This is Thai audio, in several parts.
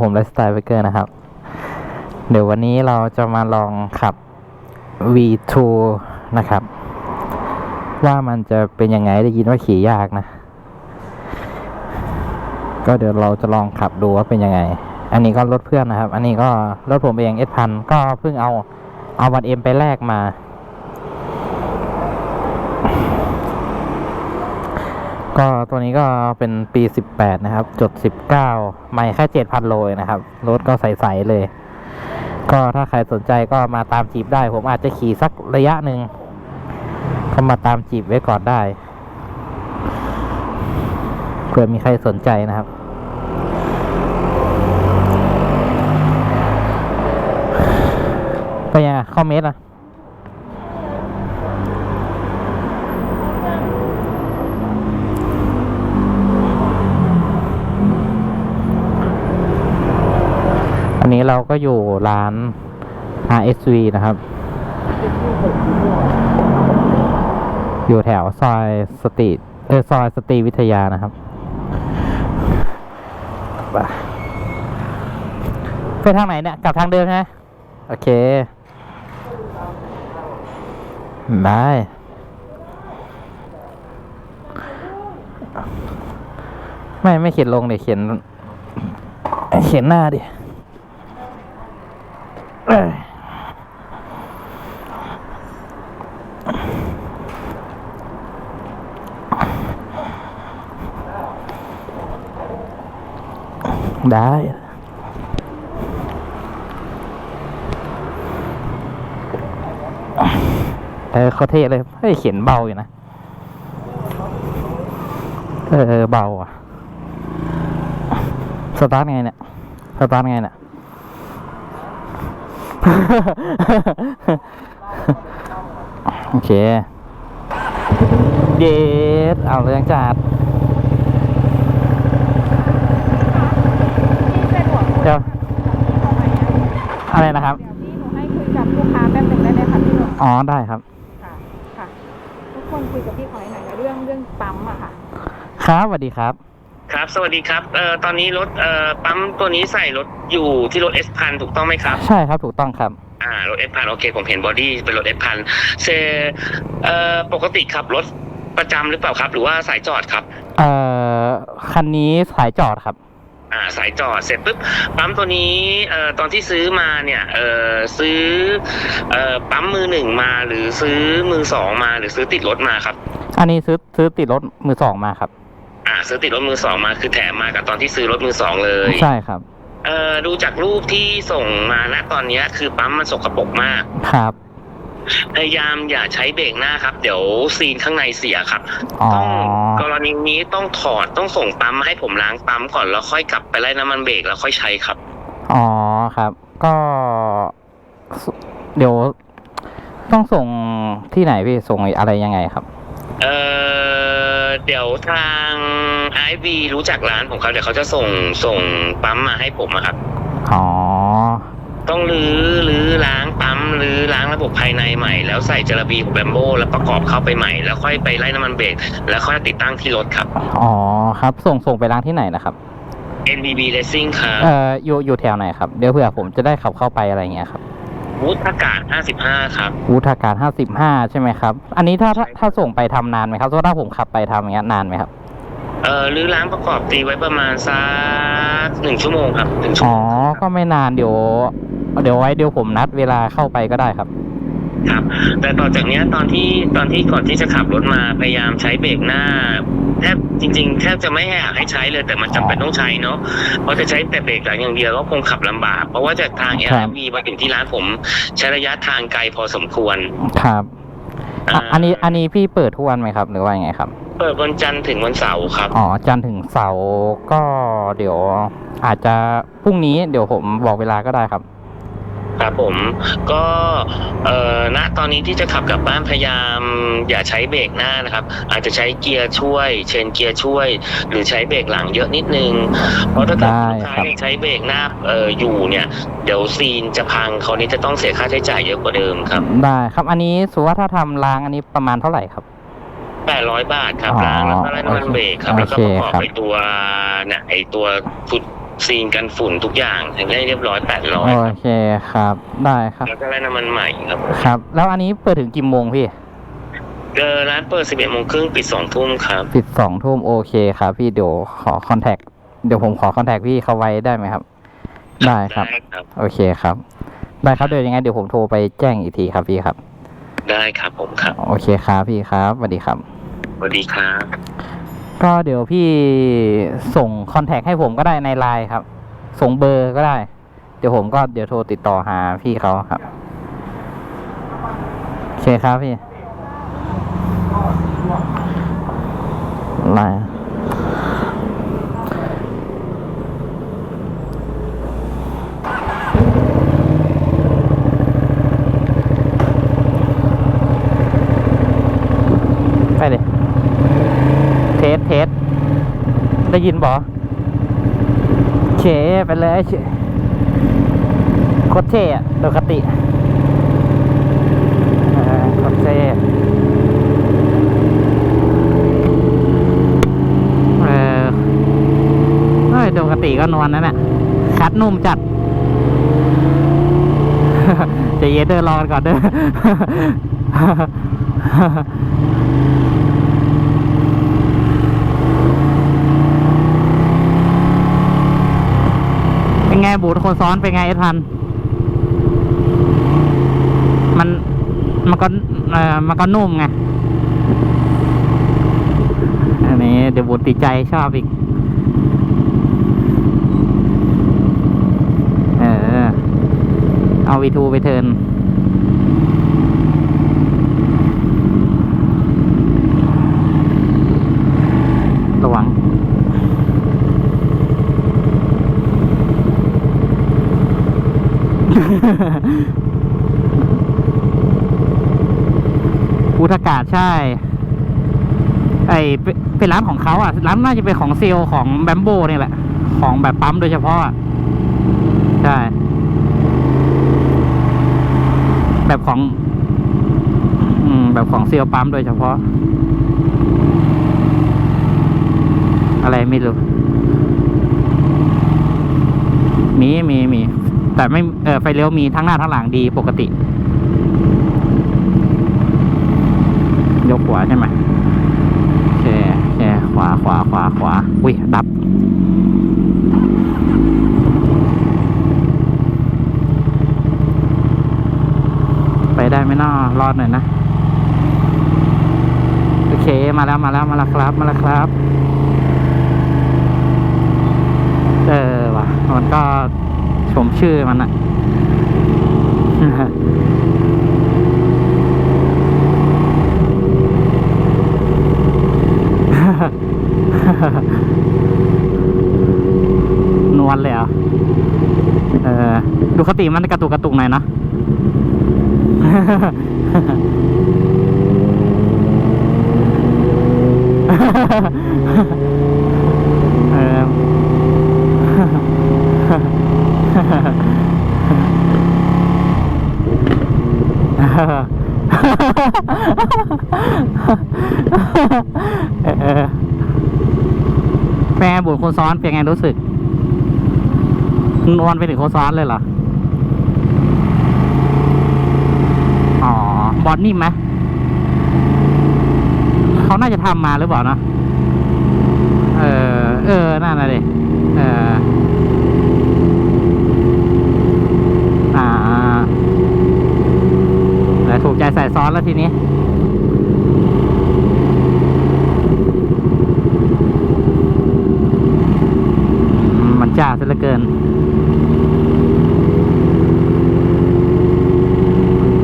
ผมไลฟ์สไตล์ไบเกอร์นะครับ เดี๋ยววันนี้เราจะมาลองขับ V2 นะครับ ว่ามันจะเป็นยังไงได้ยินว่าขี่ยากนะ ก็เดี๋ยวเราจะลองขับดูว่าเป็นยังไง อันนี้ก็รถเพื่อนนะครับ อันนี้ก็รถผมเองเอสพันก็เพิ่งเอาเอาวันเอ็มไปแลกมา ก็ตัวนี้ก็เป็นปี 18 นะครับ จด 19 ไม่แค่ 7,000 โลเองนะครับ รถก็ใสๆเลย ก็ถ้าใครสนใจก็มาตามจีบได้ ผมอาจจะขี่สักระยะหนึ่ง ก็มาตามจีบไว้ก่อนได้ เผื่อมีใครสนใจนะครับ ไปยังเข้าเมตรอะ อันนี้เราก็อยู่ร้าน RSV นะครับ อยู่แถวซอยสตรีทเออซอยสตรีวิทยานะครับไปไปทางไหนเนี่ยกลับทางเดิมใช่ไหมโอเค ได้ไม่ ไม่เขียนลงเดี๋ยวเขียนเขียนหน้าดิ ได้เออเขาเท่เลยเฮ้ยเขียนเบาอยู่นะ เออเบาอะ สตาร์ทไงเนี่ย สตาร์ทไงเนี่ย โอเคเย็ดเอาเรื่องจัดพี่สะดวกเดี๋ยวอะไรนะครับเดี๋ยวพี่หนูให้คุยกับลูกค้าแป๊บหนึ่งได้ไหมคะพี่หนุ่มอ๋อ ได้ครับ ค่ะค่ะ ทุกคนคุยกับพี่ขอยหน่อยนะเรื่องเรื่องปั๊มอะค่ะ ครับสวัสดีครับ ครับ สวัสดีครับเอ่อตอนนี้รถเอ่อปั๊มตัวนี้ใส่รถอยู่ที่รถเอสพันถูกต้องไหมครับ ใช่ครับถูกต้องครับ อ่ารถเอสพันโอเค ผมเห็นบอดี้เป็นรถเอสพันเซเอ่อปกติขับรถประจำหรือเปล่าครับ หรือว่าสายจอดครับ เอ่อคันนี้สายจอดครับ อ่าสายจอดเสร็จปุ๊บปั๊มตัวนี้เอ่อตอนที่ซื้อมาเนี่ยเอ่อซื้อเอ่อปั๊มมือหนึ่งมาหรือซื้อมือสองมาหรือซื้อติดรถมาครับ อันนี้ซื้อซื้อติดรถมือสองมาครับ อ่าซื้อติดรถมือสองมาคือแถมมากับตอนที่ซื้อรถมือสองเลยใช่ครับ เอ่อดูจากรูปที่ส่งมาณตอนเนี้ยคือปั๊มมันสกปรกมาก ครับ พยายามอย่าใช้เบรกหน้าครับ เดี๋ยวซีนข้างในเสียครับ อ๋อ ต้องกรณีนี้ต้องถอดต้องส่งปั๊มมาให้ผมล้างปั๊มก่อนแล้วค่อยกลับไปไล่น้ำมันเบรกแล้วค่อยใช้ครับ อ๋อครับ ก็สเดี๋ยว ต้องส่งที่ไหนพี่ส่งอะไรยังไงครับ เอ่อเดี๋ยวทางไอวีรู้จักร้านผมครับเดี๋ยวเขาจะส่งส่งปั๊มมาให้ผมอะครับ อ๋อ ต้องรื้อรื้อล้างปั๊มรื้อล้างระบบภายในใหม่ แล้วใส่เจลาบีของแบมโบแล้วประกอบเข้าไปใหม่ แล้วค่อยไปไล่น้ำมันเบรกแล้วค่อยติดตั้งที่รถครับ อ๋อครับ ส่งส่งไปร้านที่ไหนนะครับ NBB Racing ครับ เอ่ออยู่อยู่แถวไหนครับ เดี๋ยวเผื่อผมจะได้ขับเข้าไปอะไรเงี้ยครับ วุฒากาศ 55 ครับ วุฒาการห้าสิบห้าใช่ไหมครับ อันนี้ถ้าถ้าใช่ครับถ้าส่งไปทำนานไหมครับเพราะถ้าผมขับไปทำอย่างเงี้ยนานไหมครับ เอ่อรื้อล้างประกอบตีไว้ประมาณสักหนึ่งชั่วโมงครับหนึ่งชั่วอ๋โมองก็ไม่นานเดี๋ยว เดี๋ยวไว้เดี๋ยวผมนัดเวลาเข้าไปก็ได้ครับ ครับ แต่ต่อจากเนี้ยตอนที่ตอนที่ก่อนที่จะขับรถมาพยายามใช้เบรกหน้าแทบจริง ๆ แทบจะไม่อยากให้ใช้เลยแต่มันจำเป็นต้องใช้เนาะเพราะจะใช้แต่เบรกหลังอย่างเดียวก็คงขับลำบาก เพราะว่าจากทางคเอรับลวีมาถึงที่ร้านผมใช้ระยะทางไกลพอสมควรครับอะาอันนี้อันนี้พี่เปิดทุกวันไหมครับ หรือว่ายังไงครับ เปิดวันจันทร์ถึงวันเสาร์ครับอ๋อจันทร์ถึงเสาร์ก็เดี๋ยวอาจจะพรุ่งนี้เดี๋ยวผมบอกเวลาก็ได้ครับ ครับผมก็เอ่อณตอนนี้ที่จะขับกลับบ้านพยายาม อย่าใช้เบรกหน้านะครับ อาจจะใช้เกียร์ช่วย เชนเกียร์ช่วย หรือใช้เบรกหลังเยอะนิดนึง เพราะถ้าเกิดได้ลูกค้าครับยังใช้เบรกหน้าเอ่ออยู่เนี่ย เดี๋ยวซีนจะพังเขาวนี้จะต้องเสียค่าใช้จ่ายเยอะกว่าเดิมครับได้ครับอันนี้สมมติว่าถ้าทำล้างอันนี้ประมาณเท่าไหร่ครับ800บาทครับอ๋อล้างแล้วก็ไล่น้ำมันเบรกครับ โอแล้วก็เคประกอบครับไอตัวเนี่ยไอตัวชุด ซีนกันฝุ่นทุกอย่างให้เรียบร้อยแปดร้อยโอเคครับ ได้ครับ แล้วก็ได้น้ำมันใหม่ครับ ครับ แล้วอันนี้เปิดถึงกี่โมงพี่เดินร้านเปิดสิบเอ็ดโมงครึ่งปิดสองทุ่มครับ ปิดสองทุ่มโอเคครับ พี่เดี๋ยวขอคอนแทคเดี๋ยวผมขอคอนแทคพี่เขาไว้ได้ไหมครับ ได้ครับ ได้ครับ โอเคครับ ได้ครับเดี๋ยวยังไงเดี๋ยวผมโทรไปแจ้งอีกทีครับพี่ครับ ได้ครับผมครับ โอเคครับพี่ครับสวัสดีครับ สวัสดีครับ ก็เดี๋ยวพี่ส่งคอนแทคให้ผมก็ได้ในไลน์ครับ ส่งเบอร์ก็ได้ เดี๋ยวผมก็เดี๋ยวโทรติดต่อหาพี่เขาครับโอเคครับพี่ไลน์ไปเลย เทสเทส ได้ยินบอเฉไปเลยเฉโคตรเท่อะปกติโคตรเท่เออเฮ้ยปกติก็นวลนั่นแหละคัดนุ่มจัดจะเย็นเดินรอกันก่อนเด้อ เป็น ไงบูดคนซ้อนเป็นไงเอสพัน มันมันก็เออมันก็นุ่มไง อันนี้เดี๋ยวบูดติดใจชอบอีก เออ เอาวีทูไปเทิร์นระวัง อุทกาศใช่ ไอเป็นเป็นร้านของเขาอะ ร้านน่าจะเป็นของเซลของแบมโบนี่แหละ ของแบบปั๊มโดยเฉพาะ ใช่ แบบของ อืม แบบของเซลปั๊มโดยเฉพาะ อะไรไม่รู้ มีมีมี แต่ไม่เออไฟเลี้ยวมีทั้งหน้าทั้งหลังดีปกติยกขวาใช่ไหมโอเคโอเคขวาขวาขวาขวาอุ้ยดับไปได้ไหมน้อรอดหน่อยนะ โอเคมาแล้วมาแล้วมาแล้วครับ มาแล้วครับ เออว่ะมันก็ ชมชื่อมันอะนวลเลยอะเออดูคติมันกระตุกกระตุกหน่อยเนอะ เออ เออเป็นไงบุญคนซ้อนเป็นไงรู้สึกนวลไปถึงคนซ้อนเลยเหรอ อ๋อ บอลนิ่มไหมเขาน่าจะทำมาหรือเปล่านะ เออ เออนั่นน่ะดิ เออ อ่า แต่ถูกใจใส่ซ้อนแล้วทีนี้มันจ้าซะเหลือเกิน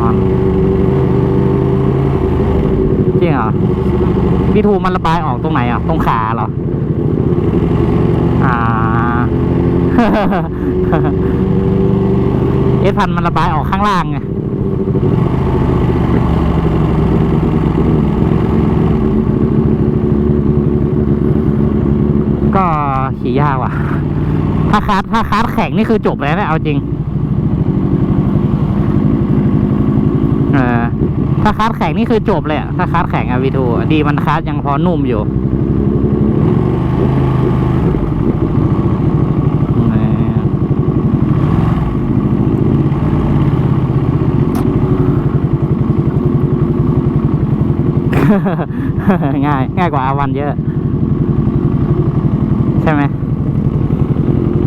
อ่อนจริงเหรอพี่ทูมันระบายออกตรงไหนอะ ตรงขาเหรอ อ่าเอสพันมันระบายออกข้างล่างไง ขี่ยากว่ะ ถ้าคาร์ดถ้าคาร์ดแข็งนี่คือจบแล้วนะเอาจริง เออถ้าคาร์ดแข็งนี่คือจบเลยะถ้าคาร์ดแข็งอะวีทูดีมันคาร์ดยังพอนุ่มอยู่ง่าย ง่ายกว่าอาวันเยอะ ช่ไหม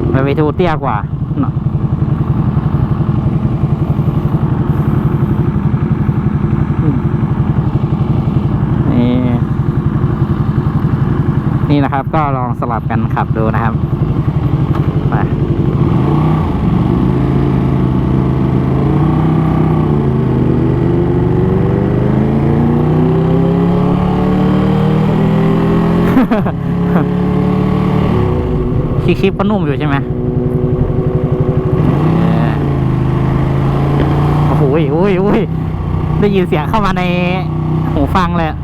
ไปไปทูเตี้ยกว่าเนอะอืมนี่นี่นะครับ ก็ลองสลับกันขับดูนะครับไป คีคลิปก็นุ่มอยู่ใช่ไหมโอ้โหยอุ้ยอุ้ยได้ยินเสียงเข้ามาในหูฟังเลยอะ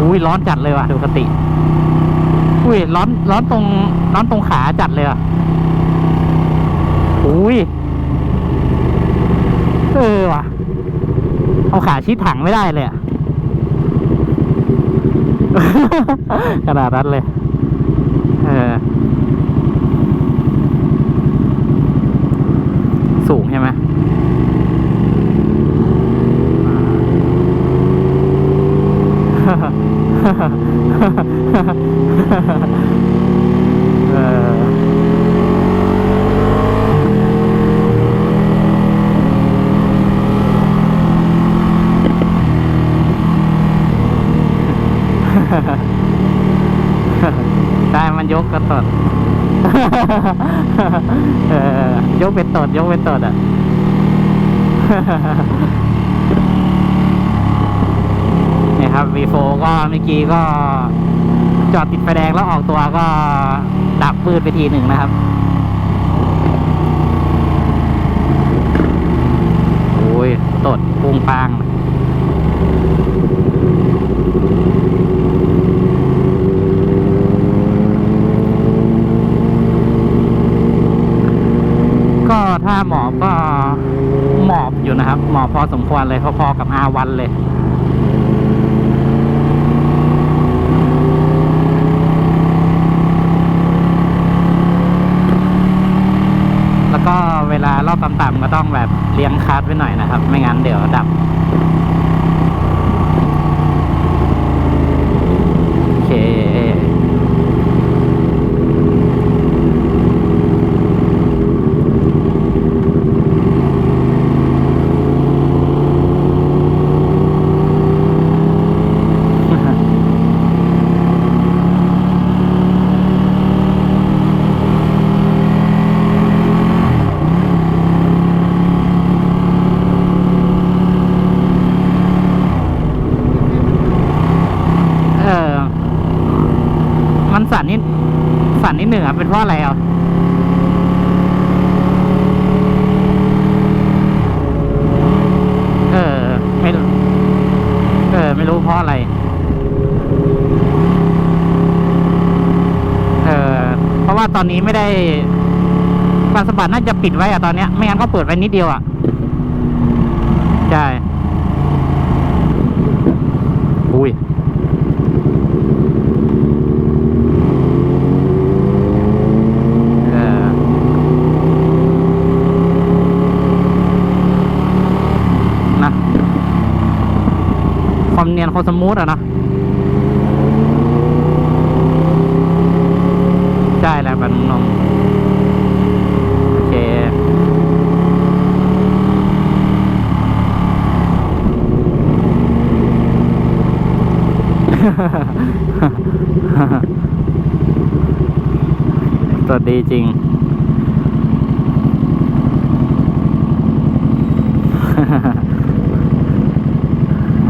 อุ้ยร้อนจัดเลยว่ะดูกติ อุ้ยร้อนร้อนตรงร้อนตรงขาจัดเลยอะอุ้ยเออว่ะ เอาขาชิดถังไม่ได้เลยอะขนาดนั้นเลย เออ สูงใช่ไหมอ่า เออ ได้มันยกกระตด เออยกเป็นตด ยกเป็นตดอะ นี่ครับ V4 ก็เมื่อกี้ก็จอดติดไฟแดงแล้วออกตัวก็ดับปืดไปทีหนึ่งนะครับโอ้ยตดปุงปางก็ถ้าหมอบก็หมอบ หมาะพอสมควรเลยพอๆกับ R1 เลยแล้วก็เวลารอบต่ำๆก็ต้องแบบเลี้ยงคัสไว้หน่อยนะครับ ไม่งั้นเดี๋ยวดับ โอเค เออ มันสั่นนิด สั่นนิดหนึ่งอะเป็นเพราะอะไรอะเออไม่เออ ไม่รู้เพราะอะไร เออเพราะว่าตอนนี้ไม่ได้บานสะบัดน่าจะปิดไว้อะตอนเนี้ย ไม่งั้นก็เปิดไว้นิดเดียวอะใช่อุ้ย เออ นะ ความ เนียนควาสมูทอะนะใช่แล้วเป็นนมโอเคตัวดีจริง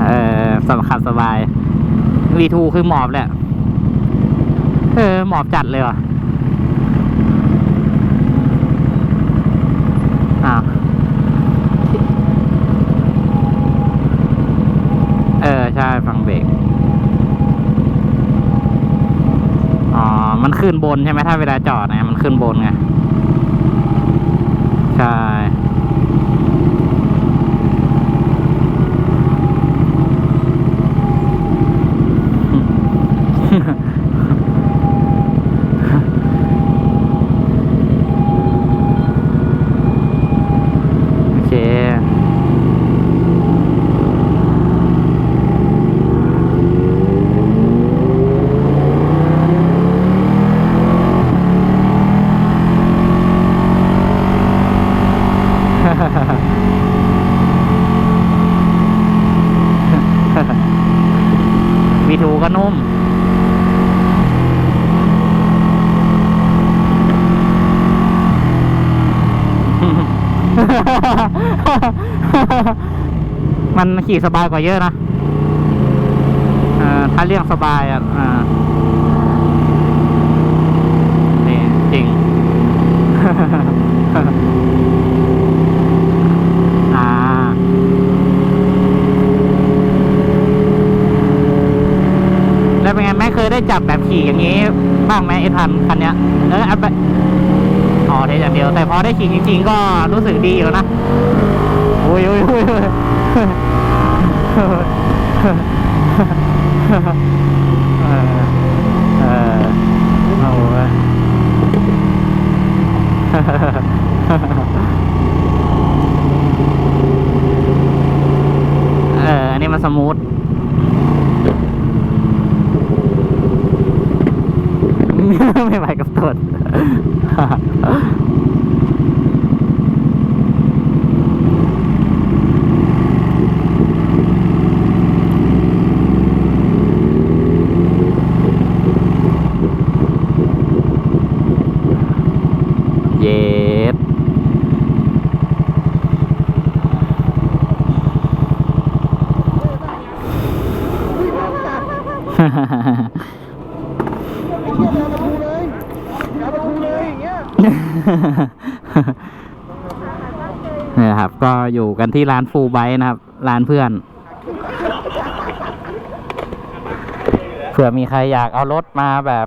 เออสบ ขับสบาย V2 คือหมอบแหละ เออ หมอบจัดเลยว่ะอ้าวเออ ใช่ ฟังเบรกอ๋อ มันขึ้นบนใช่ไหมถ้าเวลาจอดนะมันขึ้นบนไง ใช่ โอเค วีทูก็นุ่ม มันขี่สบายกว่าเยอะนะเอ่อถ้าเรียกสบายอะนี่จริง อ่า แล้วเป็นไงแม่เคยได้จับแบบขี่อย่างนี้บ้างไหมไอ้ทันคันเนี้ยเออเอาไปอ๋อเทสอย่างเดียว แต่พอได้ขี่จริงๆก็รู้สึกดีอยู่นะโอ้ยโอ้ยโอ้ยโอ้ยเออเออเอาเว้ยเอออันนี้มันสมูท ไม่ไหวกับตด เย็ด นี่นะครับ ก็อยู่กันที่ร้านฟูไบนะครับ ร้านเพื่อน เผื่อมีใครอยากเอารถมาแบบ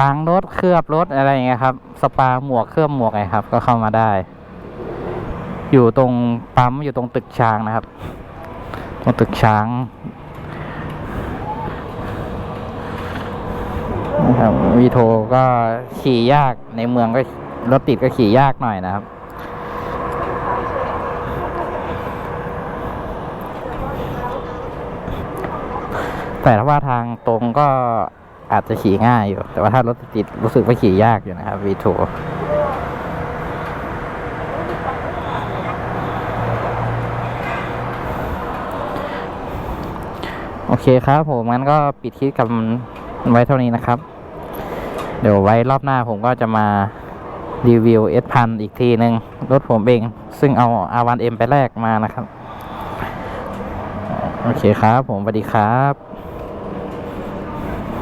ล้างรถเคลือบรถอะไรอย่างเงี้ยครับ สปาหมวกเคลือบหมวกไงครับ ก็เข้ามาได้ อยู่ตรงปั๊มอยู่ตรงตึกช้างนะครับตรงตึกช้างนะครับวีโทก็ขี่ยากในเมืองก็รถติดก็ขี่ยากหน่อยนะครับ แต่ถ้าว่าทางตรงก็อาจจะขี่ง่ายอยู่ แต่ว่าถ้ารถติดรู้สึกว่าขี่ยากอยู่นะครับ V2 โอเคครับผมงั้นก็ปิดคลิปกันไว้เท่านี้นะครับ เดี๋ยวไว้รอบหน้าผมก็จะมารีวิว S พันอีกทีหนึ่งรถผมเอง ซึ่งเอา R1M ไปแลกมานะครับ โอเคครับผมสวัสดีครับ